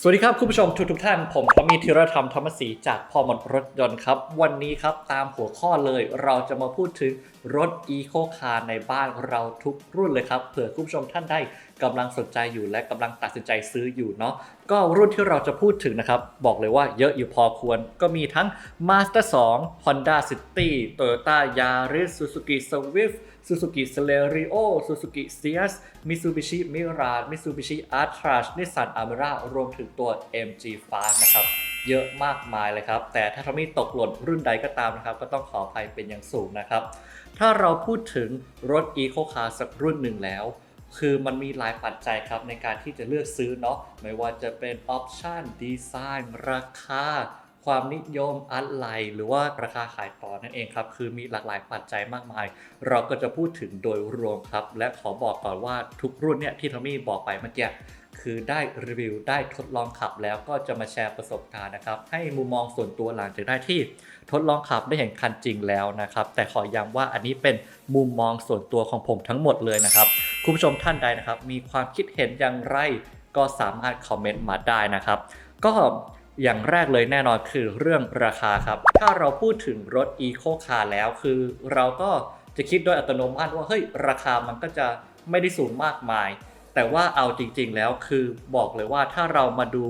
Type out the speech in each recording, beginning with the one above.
สวัสดีครับ คุณผู้ชมทุกทุกท่าน ผมทอมมี่ธีรธรรมธรรมศรีจากพอมดรถยนต์ครับ วันนี้ครับตามหัวข้อเลยเราจะมาพูดถึงรถอีโคคาร์ในบ้านเราทุกรุ่นเลยครับเผื่อคุณผู้ชมท่านได้กำลังสนใจอยู่และกำลังตัดสินใจซื้ออยู่เนาะก็รุ่นที่เราจะพูดถึงนะครับ บอกเลยว่าเยอะอยู่พอควร ก็มีทั้ง Master 2 Honda City Toyota Yaris Suzuki Swift Suzuki Celerio Suzuki Ciaz Mitsubishi Mirage Mitsubishi Attrage Nissan Almera รวมถึงตัว MG5 นะครับเยอะมากมายเลยครับ แต่ถ้าทอมมี่ตกหล่นรุ่นใดก็ตามนะครับ ก็ต้องขออภัยเป็นอย่างสูงนะครับ ถ้าเราพูดถึงรถ Eco Car สักรุ่นหนึ่งแล้ว คือมันมีหลายปัจจัยครับในการที่จะเลือกซื้อเนาะไม่ว่าจะเป็นออปชันดีไซน์ราคา ความนิยมอะไรหรือว่าราคาขายต่อนั่นเองครับ คือมีหลากหลายปัจจัยมากมาย เราก็จะพูดถึงโดยรวมครับ และขอบอกก่อนว่าทุกรุ่นเนี่ยที่ทอมมี่บอกไปเมื่อกี้คือได้รีวิวได้ทดลองขับแล้วก็จะมาแชร์ประสบการณ์นะครับ ให้มุมมองส่วนตัวหลังจากได้ที่ทดลองขับได้เห็นคันจริงแล้วนะครับ แต่ขอย้ำว่าอันนี้เป็นมุมมองส่วนตัวของผมทั้งหมดเลยนะครับคุณผู้ชมท่านใดนะครับ มีความคิดเห็นอย่างไรก็สามารถคอมเมนต์มาได้นะครับ ก็ อย่างแรกเลยแน่นอนคือเรื่องราคาครับ ถ้าเราพูดถึงรถ Eco Car แล้วคือเราก็จะคิดโดยอัตโนมัติว่าเฮ้ยราคามันก็จะไม่ได้สูงมากมาย แต่ว่าเอาจริง ๆ แล้วคือบอกเลยว่าถ้าเรามาดู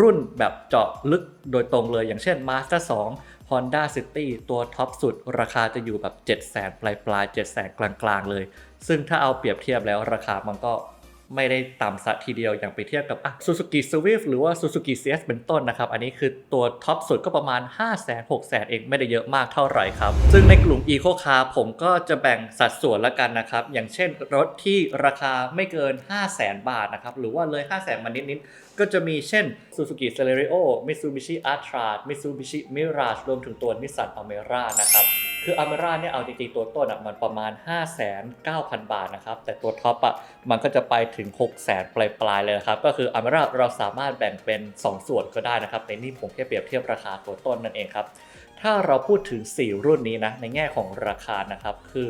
รุ่นแบบเจาะลึกโดยตรงเลยอย่างเช่น Master 2 Honda City ตัวท็อปสุด ราคาจะอยู่แบบ 7 0 0 0 0ปลายปลายๆ7 0 0 0 0 กลาง ๆ เลย ซึ่งถ้าเอาเปรียบเทียบแล้วราคามันก็ ไม่ได้ต่ำสัทีเดียวอย่างไปเทียบกับอะ Suzuki Swift หรือว่า Suzuki CS เป็นต้นนะครับ อันนี้คือตัวท็อปสุดก็ประมาณ5 0 0 0 0 0 6 0 0 0 เองไม่ได้เยอะมากเท่าไหร่ครับ ซึ่งในกลุ่ม Eco Car ผมก็จะแบ่งสัดส่วนละกันนะครับ อย่างเช่นรถที่ราคาไม่เกิน 5 0 0 0 0 0บาทนะครับ หรือว่าเลย5 0 0 0 0 0มานิดๆก็จะมีเช่น Suzuki Celerio Mitsubishi Altra Mitsubishi Mirage รวมถึงตัว Nissan Almera นะครับ คือ Almera เนี่ยเอาจริงๆตัวต้นอะมันประมาณ 5,900 บาทนะครับ แต่ตัวท็อปอะมันก็จะไปถึง 6 0 0 0 0ปลายๆเลยนะครับ ก็คือ Almera เราสามารถแบ่งเป็น 2 ส่วนก็ได้นะครับในนี่ผมแค่เปรียบเทียบราคาตัวต้นนั่นเองครับ ถ้าเราพูดถึง 4 รุ่นนี้นะในแง่ของราคานะครับคือ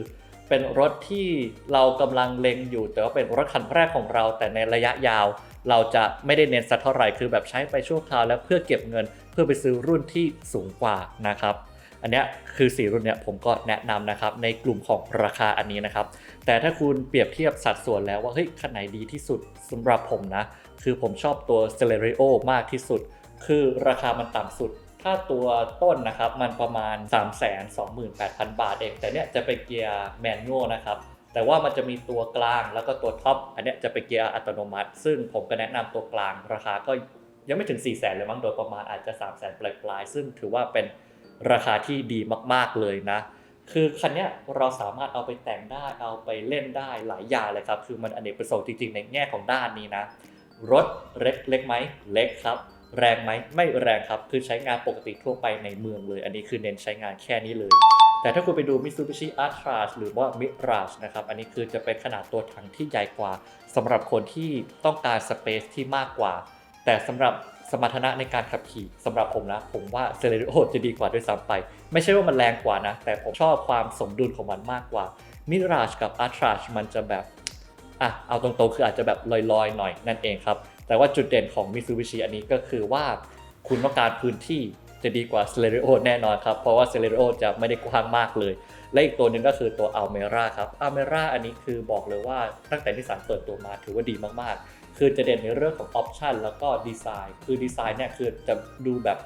เป็นรถที่เรากำลังเล็งอยู่ แต่ว่าเป็นรถคันแรกของเรา แต่ในระยะยาว เราจะไม่ได้เน้นสักเท่าไหร่คือแบบใช้ไปชั่วคราวแล้วเพื่อเก็บเงิน เพื่อไปซื้อรุ่นที่สูงกว่านะครับ อันเนี้ยคือ4รุ่นเนี้ยผมก็แนะนำนะครับในกลุ่มของราคาอันนี้นะครับ แต่ถ้าคุณเปรียบเทียบสัดส่วนแล้วว่าเฮ้ยคันไหนดีที่สุดสำหรับผมนะ คือผมชอบตัว Celerio มากที่สุด คือราคามันต่ำสุดถ้าตัวต้นนะครับมันประมาณ 3 2 8 0 0 0 บาทเอง แต่เนี้ยจะเป็นเกียร์แมนนวลนะครับ แต่ว่ามันจะมีตัวกลางแล้วก็ตัวท็อปอันเนี้ยจะเป็นเกียร์อัตโนมัติ ซึ่งผมก็แนะนำตัวกลางราคาก็ยังไม่ถึง 4 0 0แสนเลยมั้งโดยประมาณอาจจะ 3 0 0แสนปลายๆซึ่งถือว่าเป็น ราคาที่ดีมากๆเลยนะ คือคันเนี้ยเราสามารถเอาไปแต่งได้เอาไปเล่นได้หลายอย่างเลยครับ คือมันอเนกประสงค์จริงๆ ในแง่ของด้านนี้นะ รถเล็กเล็กไหมเล็กครับ แรงไหมไม่แรงครับ คือใช้งานปกติทั่วไปในเมืองเลย อันนี้คือเน้นใช้งานแค่นี้เลย แต่ถ้าคุณไปดู Mitsubishi Attrage หรือว่า Mirage นะครับ อันนี้คือจะเป็นขนาดตัวถังที่ใหญ่กว่าสำหรับคนที่ต้องการสเปซที่มากกว่า แต่สำหรับ สมรรถนะในการขับขี่สำหรับผมนะ ผมว่า Celerio จะดีกว่าด้วยซ้ำไป ไม่ใช่ว่ามันแรงกว่านะ แต่ผมชอบความสมดุลของมันมากกว่า Mirage กับ Attrage มันจะแบบอะเอาตรงๆ คืออาจจะแบบลอยๆ หน่อยนั่นเองครับ แต่ว่าจุดเด่นของ Mitsubishi อันนี้ก็คือว่า คุณต้องการพื้นที่จะดีกว่า Celerio แน่นอนครับ เพราะว่า Celerio จะไม่ได้กว้างมากเลย และอีกตัวหนึ่งก็คือตัว Almera ครับ Almera อันนี้คือบอกเลยว่าตั้งแต่นิสสันเปิดตัวมาถือว่าดีมากๆ คือจะเด่นในเรื่องของออปชันแล้วก็ดีไซน์ คือดีไซน์เนี่ยคือจะดูแบบ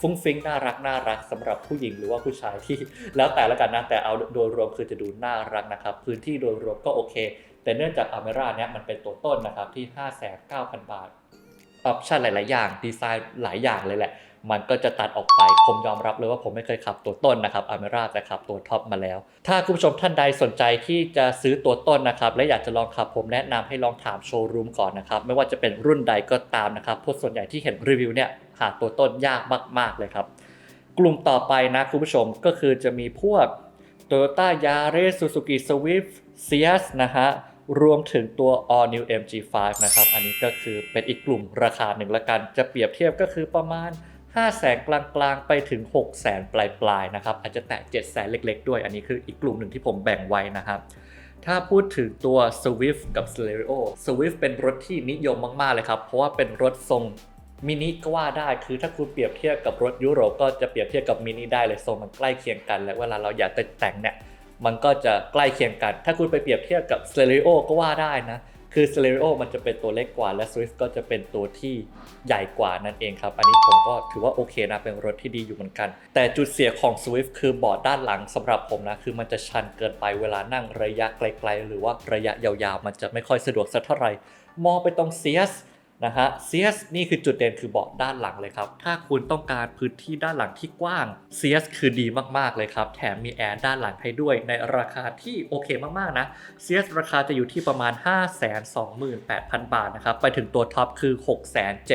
ฟุ้งฟิ้งน่ารักน่ารักสำหรับผู้หญิงหรือว่าผู้ชายที่ แล้วแต่ละกันนะแต่เอาโดยรวมคือจะดูน่ารักนะครับ พื้นที่โดยรวมก็โอเค แต่เนื่องจากอเมร่าเนี่ยมันเป็นตัวต้นนะครับที่ 5,900บาท ออปชันหลาย ๆ อย่างดีไซน์หลายอย่างเลยแหละ มันก็จะตัดออกไป ผมยอมรับเลยว่าผมไม่เคยขับตัวต้นนะครับ Almera แต่ขับตัวท็อปมาแล้ว ถ้าคุณผู้ชมท่านใดสนใจที่จะซื้อตัวต้นนะครับ และอยากจะลองขับผมแนะนำให้ลองถามโชว์รูมก่อนนะครับ ไม่ว่าจะเป็นรุ่นใดก็ตามนะครับเพราะส่วนใหญ่ที่เห็นรีวิวเนี่ยหาตัวต้นยากมาก ๆเลยครับ กลุ่มต่อไปนะคุณผู้ชมก็คือจะมีพวก Toyota Yaris Suzuki Swift Ciaz นะฮะรวมถึงตัว All New MG5 นะครับ อันนี้ก็คือเป็นอีกกลุ่มราคาหนึ่งละกัน จะเปรียบเทียบก็คือประมาณ 5แสนกลางๆ ไปถึง6แสนปลายๆนะครับอาจจะแตะ7แสนเล็กๆ ด้วย อันนี้คืออีกกลุ่มหนึ่งที่ผมแบ่งไว้นะครับ ถ้าพูดถึงตัว Swift กับ Celerio Swift เป็นรถที่นิยมมากๆเลยครับ เพราะว่าเป็นรถทรงมินิก็ว่าได้คือถ้าคุณเปรียบเทียบกับรถยุโรปก็จะเปรียบเทียบกับมินิได้เลยทรงมันใกล้เคียงกัน และเวลาเราอยากแต่งเนี่ยมันก็จะใกล้เคียงกัน ถ้าคุณไปเปรียบเทียบกับ s t e r e o ก็ว่าได้นะ คือ s t e r e o มันจะเป็นตัวเล็กกว่าและ Swift ก็จะเป็นตัวที่ใหญ่กว่านั่นเองครับ อันนี้ผมก็ถือว่าโอเคนะ เป็นรถที่ดีอยู่เหมือนกัน แต่จุดเสียของ Swift คือเบาะด้านหลังสำหรับผมนะ คือมันจะชันเกินไปเวลานั่งระยะไกล ๆ หรือว่าระยะยาวๆ มันจะไม่ค่อยสะดวกสักเท่าไหร่มองไปตรง CS นะฮะ CS นี่คือจุดเด่นคือเบาะด้านหลังเลยครับ ถ้าคุณต้องการพื้นที่ด้านหลังที่กว้าง CS คือดีมากๆเลยครับ แถมมีแอร์ด้านหลังให้ด้วย ในราคาที่โอเคมากๆนะ CS ราคาจะอยู่ที่ประมาณ 528,000 บาทนะครับ ไปถึงตัวท็อปคือ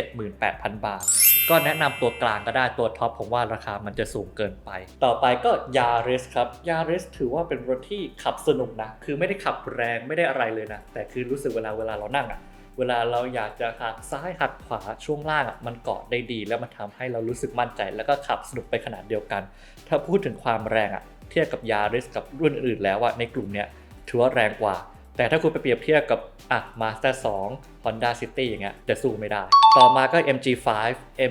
678,000 บาท ก็แนะนำตัวกลางก็ได้ตัวท็อปผมว่าราคามันจะสูงเกินไป ต่อไปก็ Yaris ครับ Yaris ถือว่าเป็นรถที่ขับสนุกนะ คือไม่ได้ขับแรงไม่ได้อะไรเลยนะ แต่คือรู้สึกเวลาเวลาเรานั่งอะ เวลาเราอยากจะหักซ้ายหักขวาช่วงล่างอะมันเกาะได้ดี แล้วมันทำให้เรารู้สึกมั่นใจ แล้วก็ขับสนุกไปขนาดเดียวกัน ถ้าพูดถึงความแรงอะเทียบกับยาริสกับรุ่นอื่นแล้วอะในกลุ่มเนี้ยถือว่าแรงกว่า แต่ถ้าคุณไปเปรียบเทียบกับอะ Master 2 Honda City อย่างเงี้ยจะสู้ไม่ได้ ต่อมาก็ MG5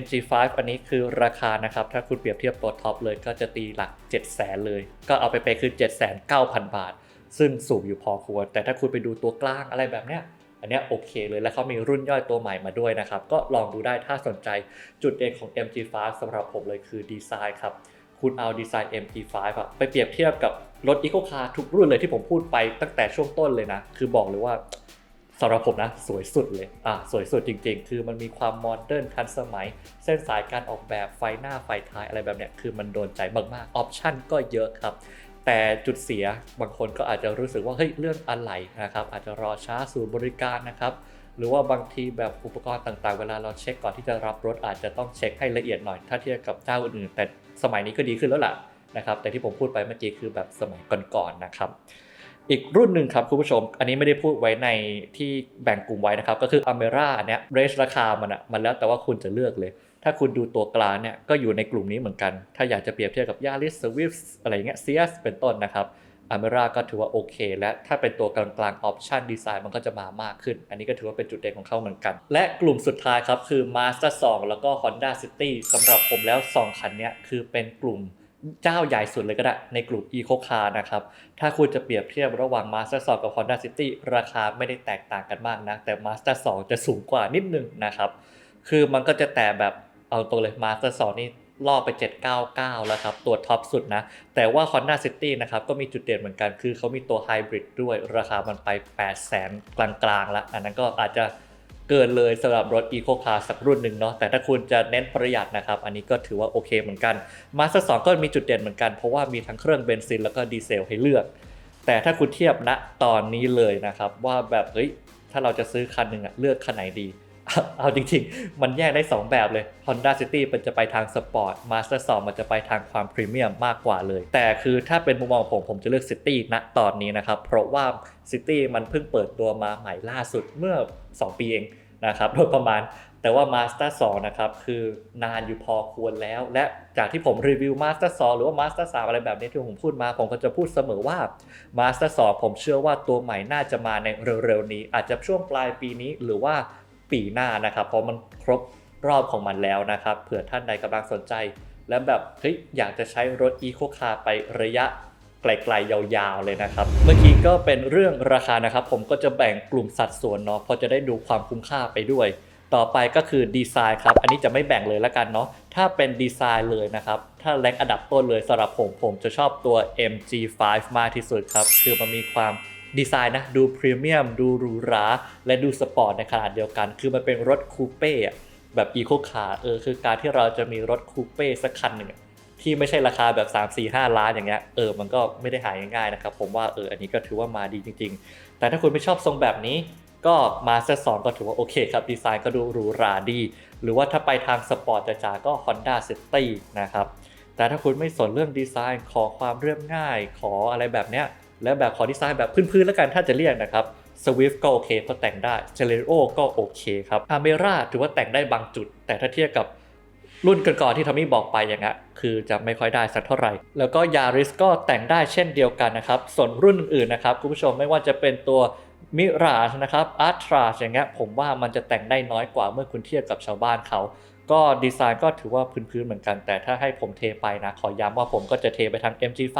MG5 อันนี้คือราคานะครับ ถ้าคุณเปรียบเทียบตัวท็อปเลยก็จะตีหลัก 7 0 0 0 0 0เลย ก็เอาไปไปคือ 7 9 0 0 0 บาท ซึ่งสูงอยู่พอควร แต่ถ้าคุณไปดูตัวกลางอะไรแบบเนี้ย อันนี้โอเคเลยและเขามีรุ่นย่อยตัวใหม่มาด้วยนะครับ ก็ลองดูได้ถ้าสนใจจุดเด่นของ MG5 สำหรับผมเลยคือดีไซน์ครับคุณเอาดีไซน์ MG5 อะไปเปรียบเทียบกับรถ Eco Car ทุกรุ่นเลยที่ผมพูดไปตั้งแต่ช่วงต้นเลยนะ คือบอกเลยว่าสำหรับผมนะ สวยสุดเลย อะ สวยสุดจริงๆ คือมันมีความโมเดิร์นทันสมัย เส้นสายการออกแบบไฟหน้าไฟท้ายอะไรแบบเนี้ยคือมันโดนใจมากๆออปชั่นก็เยอะครับ แต่จุดเสียบางคนก็อาจจะรู้สึกว่าเฮ้ยเรื่องอะไรนะครับ อาจจะรอช้าสู่นย์บริการนะครับหรือว่าบางทีแบบอุปกรณ์ต่างๆ เวลาเราเช็คก่อนที่จะรับรถอาจจะต้องเช็คให้ละเอียดหน่อย ถ้าเทียบกับเจ้าอื่นๆแต่สมัยนี้ก็ดีขึ้นแล้วล่ะนะครับ แต่ที่ผมพูดไปเมื่อกี้คือแบบสมัยก่อนๆนะครับ อีกรุ่นหนึ่งครับคุณผู้ชม อันนี้ไม่ได้พูดไว้ในที่แบ่งกลุ่มไว้นะครับ ก็คือ a m e r a อันเนี้ยเรสราคามันอะมันแล้วแต่ว่าคุณจะเลือกเลย ถ้าคุณดูตัวกลางเนี่ยก็อยู่ในกลุ่มนี้เหมือนกัน ถ้าอยากจะเปรียบเทียบกับ Yaris Swift อะไรเงี้ย CS เป็นต้นนะครับอเมร่าก็ถือว่าโอเค และถ้าเป็นตัวกลางๆออปชันดีไซน์มันก็จะมามากขึ้น อันนี้ก็ถือว่าเป็นจุดเด่นของเขาเหมือนกัน และกลุ่มสุดท้ายครับ คือ Master 2 แล้วก็ Honda City สำหรับผมแล้ว 2 คันนี้คือเป็นกลุ่มเจ้าใหญ่สุดเลยก็ได้ในกลุ่ม Eco Car นะครับ ถ้าคุณจะเปรียบเทียบระหว่าง Master 2 กับ Honda City ราคาไม่ได้แตกต่างกันมากนะ แต่ Master 2 จะสูงกว่านิดนึงนะครับ คือมันก็จะแต่แบบ เอาตรงเลย Master 2นี่ล่อไป 799 แล้วครับ ตัวท็อปสุดนะ แต่ว่า Honda City นะครับ ก็มีจุดเด่นเหมือนกัน คือเขามีตัวไฮบริดด้วย ราคามันไป 8 0 0 0 0กลางๆ แล้ว อันนั้นก็อาจจะเกินเลยสำหรับรถ Eco Car สักรุ่นหนึ่งเนาะ แต่ถ้าคุณจะเน้นประหยัดนะครับ อันนี้ก็ถือว่าโอเคเหมือนกัน Master 2ก็มีจุดเด่นเหมือนกัน เพราะว่ามีทั้งเครื่องเบนซินแล้วก็ดีเซลให้เลือก แต่ถ้าคุณเทียบณตอนนี้เลยนะครับว่าแบบเฮ้ยถ้าเราจะซื้อคันหนึ่งอะเลือกคันไหนดี เอาจริงๆ มันแยกได้ 2 แบบเลย Honda City มันจะไปทางสปอร์ต Master 2 มันจะไปทางความพรีเมียมมากกว่าเลย แต่คือถ้าเป็นมุมมองผมผมจะเลือก City ณตอนนี้นะครับ เพราะว่า City มันเพิ่งเปิดตัวมาใหม่ล่าสุดเมื่อ 2 ปีเองนะครับโดยประมาณแต่ว่า Master 2 นะครับ คือนานอยู่พอควรแล้ว และจากที่ผมรีวิว Master 2 หรือว่า Master 3 อะไรแบบนี้ที่ผมพูดมา ผมก็จะพูดเสมอว่า Master 2 ผมเชื่อว่าตัวใหม่น่าจะมาในเร็วๆนี้ อาจจะช่วงปลายปีนี้หรือว่า ปีหน้านะครับ เพราะมันครบรอบของมันแล้วนะครับ เผื่อท่านใดกำลังสนใจ และแบบเฮ้ยอยากจะใช้รถ Eco Car ไประยะไกลๆยาวๆเลยนะครับ เมื่อกี้ก็เป็นเรื่องราคานะครับ ผมก็จะแบ่งกลุ่มสัดส่วนเนาะพราะจะได้ดูความคุ้มค่าไปด้วย ต่อไปก็คือดีไซน์ครับ อันนี้จะไม่แบ่งเลยละกันเนาะถ้าเป็นดีไซน์เลยนะครับ ถ้าแรงอันดับต้นเลยสำหรับผมผมจะชอบตัว MG5 มากที่สุดครับ คือมันมีความ ดีไซน์นะดูพรีเมียมดูหรูหราและดูสปอร์ตในขนาดเดียวกัน คือมันเป็นรถคูเป้แบบอีโคคาร์เออคือการที่เราจะมีรถคูเป้สักคันหนึ่งที่ไม่ใช่ราคาแบบ 3 4 5 ล้านอย่างเงี้ยเออมันก็ไม่ได้หายง่ายๆนะครับผมว่าเอออันนี้ก็ถือว่ามาดีจริง ๆ แต่ถ้าคุณไม่ชอบทรงแบบนี้ก็มาสเตอร์สก็ถือว่าโอเคครับ ดีไซน์ก็ดูหรูหราดี หรือว่าถ้าไปทางสปอร์ตจ๋าก็ Honda City นะครับ แต่ถ้าคุณไม่สนเรื่องดีไซน์ขอความเรียบง่าย ขออะไรแบบเนี้ย แล้วแบบขอดีไซน์แบบพื้นๆแล้วกันถ้าจะเรียกนะครับ Swift ก็โอเคเพราะแต่งได้ c e l e r o ก็โอเคครับ a m e r a ถือว่าแต่งได้บางจุด แต่ถ้าเทียบกับรุ่นก่อนๆที่ทอมมี่บอกไปอย่างเงี้ยคือจะไม่ค่อยได้สักเท่าไหร่ แล้วก็ Yaris ก็แต่งได้เช่นเดียวกันนะครับ ส่วนรุ่นอื่นๆนะครับคุณผู้ชมไม่ว่าจะเป็นตัวมิราชนะครับอาร์ทราอย่างเงี้ยผมว่ามันจะแต่งได้น้อยกว่าเมื่อคุณเทียบกับชาวบ้านเขา ก็ดีไซน์ก็ถือว่าพื้นๆเหมือนกัน แต่ถ้าให้ผมเทไปนะ ขอย้ำว่าผมก็จะเทไปทาง MG5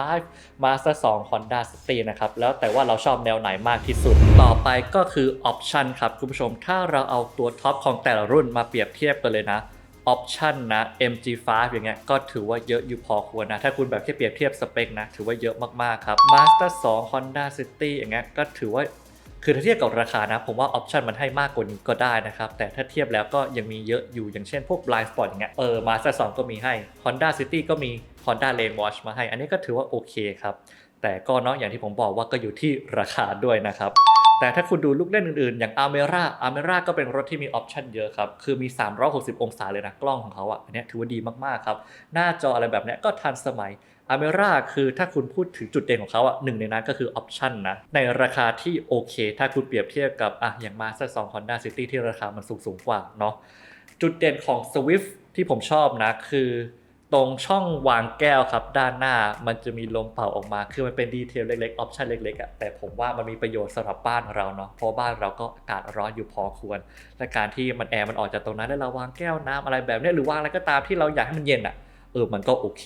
Master 2 Honda City นะครับ แล้วแต่ว่าเราชอบแนวไหนมากที่สุด ต่อไปก็คือออปชันครับคุณผู้ชม ถ้าเราเอาตัวท็อปของแต่ละรุ่นมาเปรียบเทียบกันเลยนะออปชันนะ MG5 อย่างเงี้ยก็ถือว่าเยอะอยู่พอควรนะ ถ้าคุณแบบแค่เปรียบเทียบสเปคนะ ถือว่าเยอะมาก ๆ ครับ Master 2 Honda City อย่างเงี้ยก็ถือว่า คือถ้าเทียบกับราคานะ ผมว่าออปชันมันให้มากกว่านี้ก็ได้นะครับ แต่ถ้าเทียบแล้วก็ยังมีเยอะอยู่อย่างเช่นพวก blind spot อย่างเงี้ยเออ Master 2ก็มีให้ Honda City ก็มี Honda Lane Watch มาให้ อันนี้ก็ถือว่าโอเคครับแต่ก็เนาะอย่างที่ผมบอกว่าก็อยู่ที่ราคาด้วยนะครับ แต่ถ้าคุณดูลูกเล่นอื่นๆ อย่าง Almera Almera ก็เป็นรถที่มีออปชันเยอะครับ คือมี 360 องศาเลยนะกล้องของเขาอะอันนี้ถือว่าดีมากๆครับ หน้าจออะไรแบบนี้ก็ทันสมัยอาเมร่าคือถ้าคุณพูดถึงจุดเด่นของเขาอะหนึ่งในนั้นก็คือออปชันนะ ในราคาที่โอเค ถ้าคุณเปรียบเทียบกับอะอย่าง Master 2 Honda City ที่ราคามันสูงสูงกว่าเนาะจุดเด่นของ Swift ที่ผมชอบนะคือ ตรงช่องวางแก้วครับ ด้านหน้ามันจะมีลมเป่าออกมา คือมันเป็นดีเทลเล็กๆออปชันเล็กๆอะแต่ผมว่ามันมีประโยชน์สำหรับบ้านเราเนาะเพราะบ้านเราก็อากาศร้อนอยู่พอควร และการที่มันแอร์มันออกจากตรงนั้นแล้วเราวางแก้วน้ำอะไรแบบเนี้ยหรือวางอะไรก็ตามที่เราอยากให้มันเย็นอะเออมันก็โอเค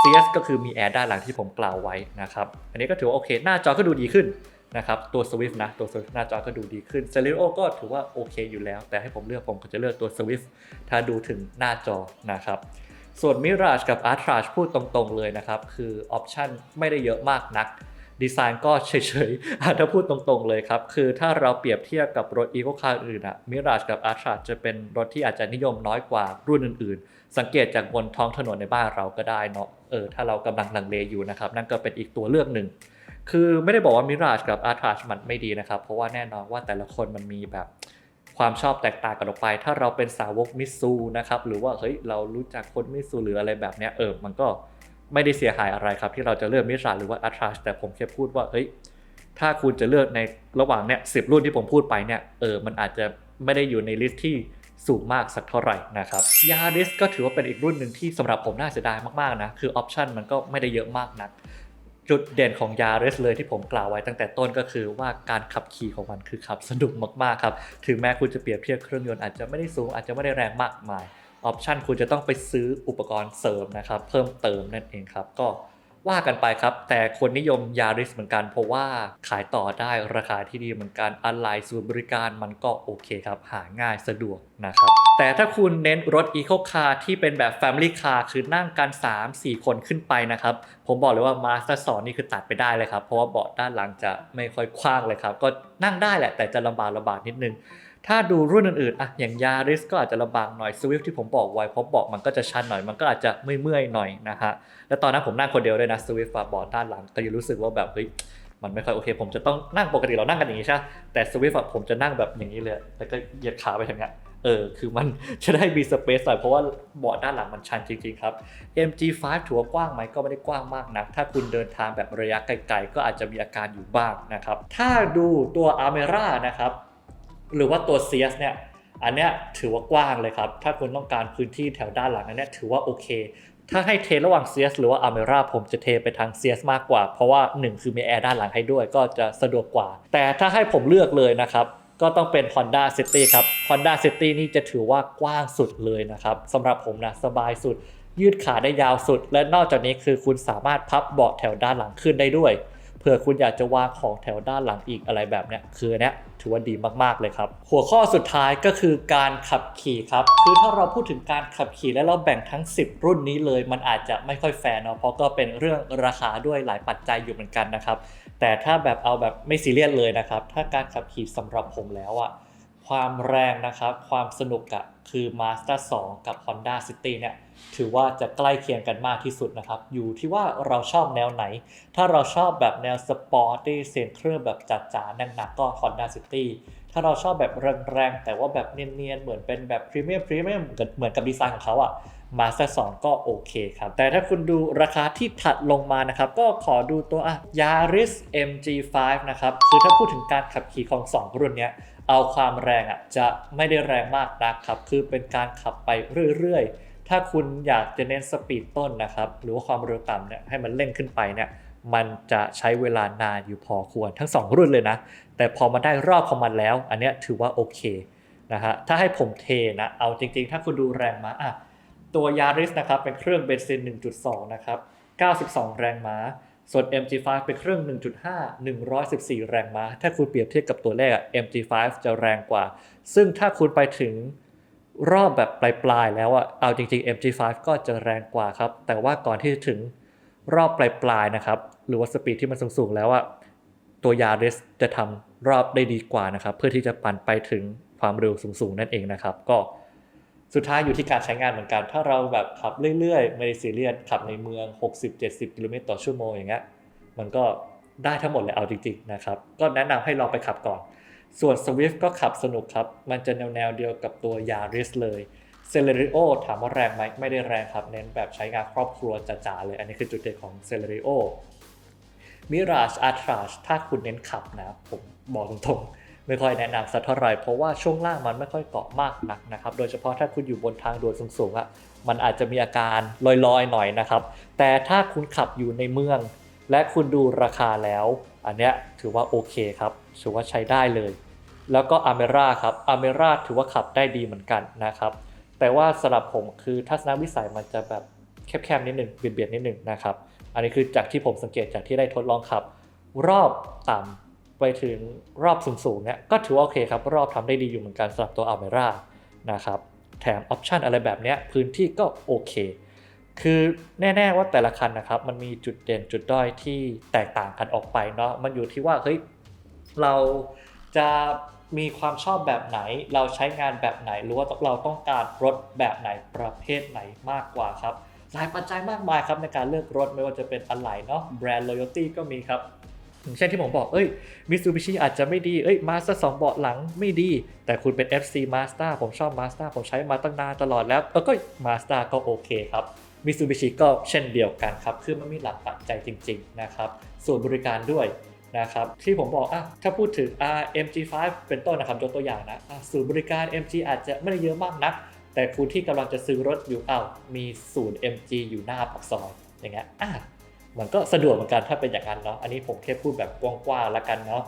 CS ก็คือมีแอร์ด้านหลังที่ผมกล่าวไว้นะครับอันนี้ก็ถือว่าโอเค หน้าจอก็ดูดีขึ้นนะครับตัว Swift นะตัว Swift หน้าจอก็ดูดีขึ้น Stereo ก็ถือว่าโอเคอยู่แล้ว แต่ให้ผมเลือกผมก็จะเลือกตัว Swift ถ้าดูถึงหน้าจอนะครับ ส่วน Mirage กับ a r t r a g e พูดตรงๆเลยนะครับ คือออปชันไม่ได้เยอะมากนัก ดีไซน์ก็เฉยๆถ้าพูดตรงๆเลยครับ คือถ้าเราเปรียบเทียบกับรถ Eco Car อื่นอะ Mirage กับ a r t r a g e จะเป็นรถที่อาจจะนิยมน้อยกว่ารุ่นอื่นๆ สังเกตจากบนท้องถนนในบ้านเราก็ได้เนาะเออถ้าเรากำลังลังเลอยู่นะครับนั่นก็เป็นอีกตัวเลือกหนึ่งคือไม่ได้บอกว่า Mirage กับ a r t r a g e มันไม่ดีนะครับ เพราะว่าแน่นอนว่าแต่ละคนมันมีแบบ ความชอบแตกต่างกันออกไป ถ้าเราเป็นสาวกมิตซูนะครับหรือว่าเฮ้ยเรารู้จักคนมิตซูหรืออะไรแบบเนี้ยเออมันก็ไม่ได้เสียหายอะไรครับ ที่เราจะเลือกมิสราหรือว่าอัตราแต่ผมแค่พูดว่าเฮ้ยถ้าคุณจะเลือกในระหว่างเนี่ยสิรุ่นที่ผมพูดไปเนี่ยเออมันอาจจะไม่ได้อยู่ในลิสต์ที่สูงมากสักเท่าไหร่นะครับยาริสก็ถือว่าเป็นอีกรุ่นหนึ่งที่สำหรับผมน่าเสียดายมากๆนะคือออปชันมันก็ไม่ได้เยอะมากนัก จุดเด่นของยาริสเลยที่ผมกล่าวไว้ตั้งแต่ต้นก็คือว่าการขับขี่ของมันคือขับสนุกมากๆครับ ถึงแม้คุณจะเปรียบเทียบเครื่องยนต์อาจจะไม่ได้สูงอาจจะไม่ได้แรงมากมายออปชันคุณจะต้องไปซื้ออุปกรณ์เสริมนะครับ เพิ่มเติมนั่นเองครับ ก็ ว่ากันไปครับ แต่คนนิยมยาริสเหมือนกัน เพราะว่าขายต่อได้ราคาที่ดีเหมือนกันอะไหล่ศูนบริการมันก็โอเคครับ หาง่ายสะดวกนะครับ แต่ถ้าคุณเน้นรถ Eco Car ที่เป็นแบบ Family Car คือนั่งกัน 3-4 คนขึ้นไปนะครับ ผมบอกเลยว่า Master 2นี่คือตัดไปได้เลยครับ เพราะว่าเบาะด้านหลังจะไม่ค่อยกว้างเลยครับ ก็นั่งได้แหละแต่จะลำบากลำบากนิดนึง ถ้าดูรุ่นอื่นๆอะอย่าง Yaris ก็อาจจะลำบากหน่อย Swift ที่ผมบอกไว้เพราะบาะมันก็จะชันหน่อยมันก็อาจจะเมื่อยๆหน่อยนะฮะแล้วตอนนั้นผมนั่งคนเดียวด้วยนะ Swift อะเบาด้านหลังก็ยังรู้สึกว่าแบบเฮ้ยมันไม่ค่อยโอเค ผมจะต้องนั่งปกติเรานั่งกันอย่างนี้ใช่ไหมแต่สวิฟต์ผมจะนั่งแบบอย่างนี้เลย แล้วก็เหยียดขาไปทางเนี้ยเออ คือมันจะได้มีสเปซหน่อยเพราะว่าเบาะด้านหลังมันชันจริงๆครับ MG5 ถือว่ากว้างไหมก็ไม่ได้กว้างมากนัก ถ้าคุณเดินทางแบบระยะไกลๆ ก็อาจจะมีอาการอยู่บ้างนะครับ ถ้าดูตัว Armera นะครับ หรือว่าตัว CS เนี่ยอันเนี้ยถือว่ากว้างเลยครับ ถ้าคุณต้องการพื้นที่แถวด้านหลังอันเนี้ยถือว่าโอเค ถ้าให้เทระหว่าง CS หรือว่า Amera ผมจะเทไปทาง CS มากกว่า เพราะว่า 1 คือมีแอร์ด้านหลังให้ด้วยก็จะสะดวกกว่า แต่ถ้าให้ผมเลือกเลยนะครับ ก็ต้องเป็น Honda City ครับ Honda City นี่จะถือว่ากว้างสุดเลยนะครับสำหรับผมนะสบายสุด ยืดขาได้ยาวสุด และนอกจากนี้คือคุณสามารถพับเบาะแถวด้านหลังขึ้นได้ด้วย เผื่อคุณอยากจะวางของแถวด้านหลังอีกอะไรแบบเนี้ยคือเนี้ยถือว่าดีมากๆเลยครับ หัวข้อสุดท้ายก็คือการขับขี่ครับ คือถ้าเราพูดถึงการขับขี่และเราแบ่งทั้ง 10 รุ่นนี้เลย มันอาจจะไม่ค่อยแฟร์เนาะเพราะก็เป็นเรื่องราคาด้วยหลายปัจจัยอยู่เหมือนกันนะครับ แต่ถ้าแบบเอาแบบไม่ซีเรียสเลยนะครับ ถ้าการขับขี่สำหรับผมแล้วอะความแรงนะครับ ความสนุกอะ คือ Master 2 กับ Honda City เนี่ยถือว่าจะใกล้เคียงกันมากที่สุดนะครับ อยู่ที่ว่าเราชอบแนวไหน ถ้าเราชอบแบบแนวสปอร์ตที่เสียงเครื่องแบบจ๋าๆหนักๆก็ Honda City ถ้าเราชอบแบบแรงๆ แต่ว่าแบบเนียนๆ เหมือนเป็นแบบพรีเมียมพรีเมียมเหมือนกับดีไซน์ของเขาอะ Master 2ก็โอเคครับ แต่ถ้าคุณดูราคาที่ถัดลงมานะครับ ก็ขอดูตัวอะ Yaris MG5 นะครับ คือถ้าพูดถึงการขับขี่ของ 2 รุ่นเนี้ย เอาความแรงอะจะไม่ได้แรงมากนักครับ คือเป็นการขับไปเรื่อยๆ ถ้าคุณอยากจะเน้นสปีดต้นนะครับ หรือว่าความเร็วต่ำเนี่ยให้มันเร่งขึ้นไปเนี่ยมันจะใช้เวลานานอยู่พอควรทั้ง 2 รุ่นเลยนะ แต่พอมาได้รอบของมันแล้ว อันนี้ถือว่าโอเคนะฮะถ้าให้ผมเทนะเอาจริงๆ ถ้าคุณดูแรงม้าอะตัวยาริสนะครับเป็นเครื่องเบนซิน 1.2 นะครับ 92 แรงม้า ส่วน MG5 เป็นเครื่อง 1.5 114 แรงม้า ถ้าคุณเปรียบเทียบกับตัวเลขอะ MG5 จะแรงกว่า ซึ่งถ้าคุณไปถึงรอบแบบปลายๆแล้วอะเอาจริง ๆ MG5 ก็จะแรงกว่าครับ แต่ว่าก่อนที่จะถึงรอบปลายๆนะครับ หรือว่าสปีดที่มันสูงๆแล้วอะตัวยาริสจะทำรอบได้ดีกว่านะครับ เพื่อที่จะปั่นไปถึงความเร็วสูงๆ นั่นเองนะครับ ก็ สุดท้ายอยู่ที่การใช้งานเหมือนกัน ถ้าเราแบบขับเรื่อยๆ ไม่ได้ซีเรียสขับในเมือง 60-70 กิโลเมตรต่อชั่วโมงอย่างเงี้ยมันก็ได้ทั้งหมดเลยเอาจริงๆนะครับ ก็แนะนำให้ลองไปขับก่อน ส่วน Swift ก็ขับสนุกครับ มันจะแนวแนวๆเดียวกับตัว Yaris เลย Celerio ถามว่าแรงไหมไม่ได้แรงครับ เน้นแบบใช้งานครอบครัวจ๋าๆเลย อันนี้คือจุดเด่นของ Celerio Mirage Attrage ถ้าคุณเน้นขับนะ ผมบอกตรงๆ ไม่ค่อยแนะนำสักเท่าไหร่เพราะว่าช่วงล่างมันไม่ค่อยเกาะมากนักนะครับ โดยเฉพาะถ้าคุณอยู่บนทางด่วนสูงๆอะ่ะมันอาจจะมีอาการลอยๆหน่อยนะครับ แต่ถ้าคุณขับอยู่ในเมือง และคุณดูราคาแล้ว อันเนี้ยถือว่าโอเคครับถือว่าใช้ได้เลย แล้วก็อเมร่าครับอเมร่าถือว่าขับได้ดีเหมือนกันนะครับ แต่ว่าสำหรับผมคือทัศนวิสัยมันจะแบบแคบๆนิดหนึ่งเบียดๆนิดหนึ่งนะครับ อันนี้คือจากที่ผมสังเกตจากที่ได้ทดลองขับ รอบต่ำ ไปถึงรอบสูงๆเนี่ยก็ถือว่าโอเคครับ รอบทำได้ดีอยู่เหมือนกันสำหรับตัวอัลเมร่านะครับแถมออปชันอะไรแบบเนี้ยพื้นที่ก็โอเค คือแน่ ๆว่าแต่ละคันนะครับ มันมีจุดเด่นจุดด้อยที่แตกต่างกันออกไปเนาะมันอยู่ที่ว่าเฮ้ยเราจะมีความชอบแบบไหน เราใช้งานแบบไหน หรือว่าเราต้องการรถแบบไหนประเภทไหนมากกว่าครับหลายปัจจัยมากมายครับในการเลือกรถไม่ว่าจะเป็นอะไหล่เนาะแบรนด์ loyalty ก็มีครับ เช่นที่ผมบอกเอ้ย Mitsubishi อาจจะไม่ดีเอ้ย Mazda 2เบาะหลังไม่ดี แต่คุณเป็น FC Mazda ผมชอบ Mazda ผมใช้มาตั้งนานตลอดแล้วเออก็ Mazda ก็โอเคครับ Mitsubishi ก็เช่นเดียวกันครับ คือมันมีหลักปัจจัยจริง ๆ นะครับ ส่วนบริการด้วยนะครับที่ผมบอกอะถ้าพูดถึง ah, MG5 เป็นต้นนะครับยกตัวอย่างนะอะศูนย์บริการ MG อาจจะไม่ได้เยอะมากนัก แต่คุณที่กำลังจะซื้อรถอยู่เอ้ามีศูนย์ MG อยู่หน้าปากซอยอย่างเงี้ยอะ มันก็สะดวกเหมือนกันถ้าเป็นอย่างนั้นเนาะอันนี้ผมแค่พูดแบบกว้างๆแล้วกันเนาะ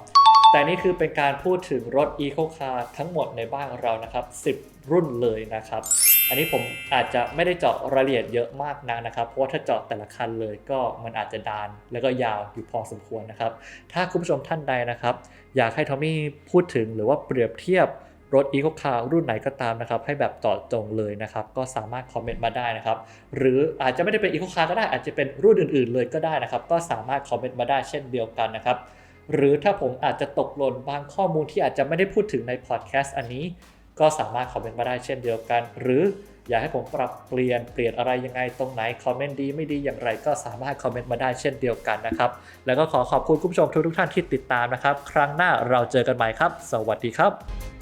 แต่นี่คือเป็นการพูดถึงรถ Eco Car ทั้งหมดในบ้านเรานะครับ 10 รุ่นเลยนะครับ อันนี้ผมอาจจะไม่ได้เจาะรายละเอียดเยอะมากนักนะครับ เพราะว่าถ้าเจาะแต่ละคันเลยก็มันอาจจะดานแล้วก็ยาวอยู่พอสมควรนะครับ ถ้าคุณผู้ชมท่านใดนะครับ อยากให้ทอมมี่พูดถึงหรือว่าเปรียบเทียบ รถ Eco Car รุ่นไหนก็ตามนะครับให้แบบต่อจงเลยนะครับก็สามารถคอมเมนต์มาได้นะครับหรืออาจจะไม่ได้เป็น Eco Car ก็ได้อาจจะเป็นรุ่นอื่น ๆ เลยก็ได้นะครับก็สามารถคอมเมนต์มาได้เช่นเดียวกันนะครับหรือถ้าผมอาจจะตกหล่นบางข้อมูลที่อาจจะไม่ได้พูดถึงในพอดแคสต์อันนี้ ก็สามารถคอมเมนต์มาได้เช่นเดียวกัน หรืออยากให้ผมปรับเปลี่ยนเปลี่ยนอะไรยังไงตรงไหนคอมเมนต์ดีไม่ดีอย่างไรก็สามารถคอมเมนต์มาได้เช่นเดียวกันนะครับ แล้วก็ขอขอบคุณคุณผู้ชมทุกๆท่านที่ติดตามนะครับ ครั้งหน้าเราเจอกันใหม่ครับ สวัสดีครับ